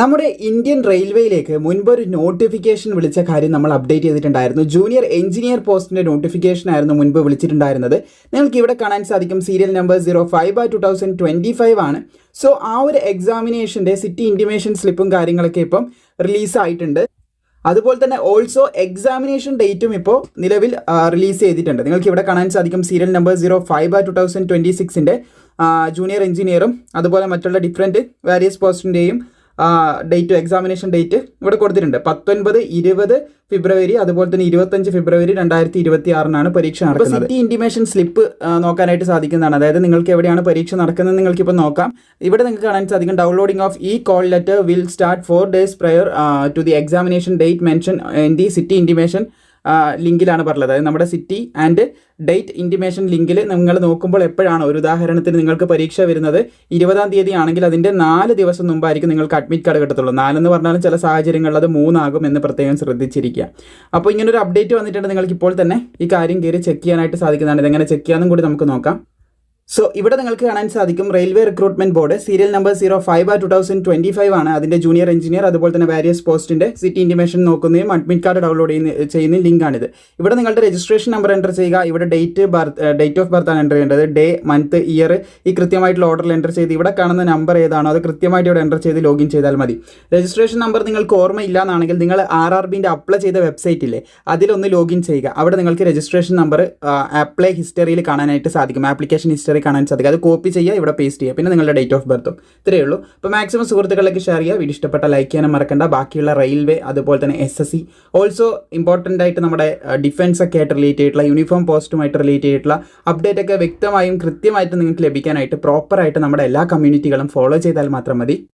നമ്മുടെ ഇന്ത്യൻ റെയിൽവേയിലേക്ക് മുൻപ് ഒരു നോട്ടിഫിക്കേഷൻ വിളിച്ച കാര്യം നമ്മൾ അപ്ഡേറ്റ് ചെയ്തിട്ടുണ്ടായിരുന്നു. ജൂനിയർ എഞ്ചിനീയർ പോസ്റ്റിന്റെ നോട്ടിഫിക്കേഷൻ ആയിരുന്നു മുൻപ് വിളിച്ചിട്ടുണ്ടായിരുന്നത്. നിങ്ങൾക്ക് ഇവിടെ കാണാൻ സാധിക്കും. Serial number zero five by two thousand twenty five ആണ്. സോ ആ ഒരു എക്സാമിനേഷന്റെ സിറ്റി ഇന്റിമേഷൻ സ്ലിപ്പും കാര്യങ്ങളൊക്കെ ഇപ്പം റിലീസായിട്ടുണ്ട് അതുപോലെ തന്നെ ഓൾസോ എക്സാമിനേഷൻ ഡേറ്റും ഇപ്പോൾ നിലവിൽ റിലീസ് ചെയ്തിട്ടുണ്ട്. നിങ്ങൾക്ക് ഇവിടെ കാണാൻ സാധിക്കും. Serial number zero five by two thousand twenty സിക്സിന്റെ junior എഞ്ചിനീയറും അതുപോലെ മറ്റുള്ള ഡിഫറെന്റ് വേരിയസ് പോസ്റ്റിന്റെയും ഡേറ്റ് എക്സാമിനേഷൻ ഡേറ്റ് ഇവിടെ കൊടുത്തിട്ടുണ്ട്. പത്തൊൻപത് ഇരുപത് ഫെബ്രുവരി അതുപോലെ തന്നെ ഇരുപത്തഞ്ച് ഫെബ്രുവരി രണ്ടായിരത്തി ഇരുപത്തി ആറിനാണ് പരീക്ഷ നടക്കുന്നത് സിറ്റി ഇന്റിമേഷൻ സ്ലിപ്പ് നോക്കാനായിട്ട് സാധിക്കുന്നതാണ്. അതായത് നിങ്ങൾക്ക് എവിടെയാണ് പരീക്ഷ നടക്കുന്നത് നിങ്ങൾക്ക് ഇപ്പോൾ നോക്കാം. ഇവിടെ നിങ്ങൾക്ക് കാണാൻ സാധിക്കും ഡൗൺലോഡിംഗ് ഓഫ് ഈ call letter will start four days prior to the examination date mention in the city intimation ലിങ്കിലാണ് പറഞ്ഞത്. അതായത് നമ്മുടെ സിറ്റി ആൻഡ് ഡേറ്റ് ഇന്റിമേഷൻ ലിങ്കിൽ നിങ്ങൾ നോക്കുമ്പോൾ എപ്പോഴാണ് ഒരു ഉദാഹരണത്തിന് നിങ്ങൾക്ക് പരീക്ഷ വരുന്നത്? ഇരുപതാം തീയതി ആണെങ്കിൽ അതിന്റെ നാല് ദിവസം മുമ്പായിരിക്കും നിങ്ങൾക്ക് അഡ്മിറ്റ് കാർഡ് കിട്ടത്തുള്ളൂ. നാലെന്ന് പറഞ്ഞാലും ചില സാഹചര്യങ്ങളിൽ അത് മൂന്നാകും എന്ന് പ്രത്യേകം ശ്രദ്ധിച്ചിരിക്കുക. അപ്പോൾ ഇങ്ങനൊരു അപ്ഡേറ്റ് വന്നിട്ടുണ്ട്. നിങ്ങൾക്ക് ഇപ്പോൾ തന്നെ ഈ കാര്യം കയറി ചെക്ക് ചെയ്യാനായിട്ട് സാധിക്കുന്നതാണ്. ഇതെങ്ങനെ ചെക്ക് ചെയ്യാമെന്നും കൂടി നമുക്ക് നോക്കാം. സോ ഇവിടെ നിങ്ങൾക്ക് കാണാൻ സാധിക്കും railway recruitment board serial number zero five bar two thousand twenty five ആണ്. അതിന്റെ ജൂനിയർ എഞ്ചിനീയർ അതുപോലെ തന്നെ വാരിയസ് പോസ്റ്റിന്റെ സിറ്റി ഇൻഡിമേഷൻ നോക്കുന്നതും അഡ്മിറ്റ് കാർഡ് ഡൗൺലോഡ് ചെയ്യുന്ന ചെയ്യുന്ന ലിങ്കാണിത് ഇവിടെ നിങ്ങളുടെ രജിസ്ട്രേഷൻ നമ്പർ എന്റർ ചെയ്യുക. ഇവിടെ date birth date of birth ആണ് എന്റർ ചെയ്യേണ്ടത്. ഡേ മന്ത് ഇയർ ഈ കൃത്യമായിട്ടുള്ള ഓർഡറിൽ എന്റർ ചെയ്ത് ഇവിടെ കാണുന്ന നമ്പർ ഏതാണോ അത് കൃത്യമായിട്ട് ഇവിടെ എന്റർ ചെയ്ത് ലോഗിൻ ചെയ്താൽ മതി. രജിസ്ട്രേഷൻ നമ്പർ നിങ്ങൾക്ക് ഓർമ്മയില്ല എന്നാണെങ്കിൽ നിങ്ങൾ ആർ ആർ ബിന്റെ അപ്ലൈ ചെയ്ത വെബ്സൈറ്റ് ഇല്ലേ അതിലൊന്ന് ലോഗിൻ ചെയ്യുക. അവിടെ നിങ്ങൾക്ക് രജിസ്ട്രേഷൻ നമ്പർ അപ്ലൈ ഹിസ്റ്ററിയിൽ കാണാനായിട്ട് സാധിക്കും. ആപ്ലിക്കേഷൻ ഹിസ്റ്ററി കാണാൻ സാധിക്കും. അത് കോപ്പി ചെയ്യുക ഇവിടെ പേസ്റ്റ് ചെയ്യുക. പിന്നെ നിങ്ങളുടെ ഡേറ്റ് ഓഫ് ബർത്തും ഇത്രയേ ഉള്ളൂ. അപ്പോൾ മാക്സിമം സുഹൃത്തുക്കളിലേക്ക് ഷെയർ ചെയ്യുക. വീഡിയോ ഇഷ്ടപ്പെട്ട ലൈക്ക് ചെയ്യാനും മറക്കണ്ട. ബാക്കിയുള്ള റെയിൽവേ അതുപോലെ തന്നെ S S C also important ആയിട്ട് നമ്മുടെ ഡിഫൻസ് ഒക്കെ ആയിട്ട് റിലേറ്റ് ചെയ്തിട്ടുള്ള യൂണിഫോം പോസ്റ്റുമായിട്ട് റിലേറ്റ് ചെയ്തിട്ടുള്ള അപ്ഡേറ്റ് ഒക്കെ വ്യക്തമായും കൃത്യമായിട്ട് നിങ്ങൾക്ക് ലഭിക്കാനായിട്ട് പ്രോപ്പറായിട്ട് നമ്മുടെ എല്ലാ കമ്മ്യൂണിറ്റികളും ഫോളോ ചെയ്താൽ മാത്രം മതി.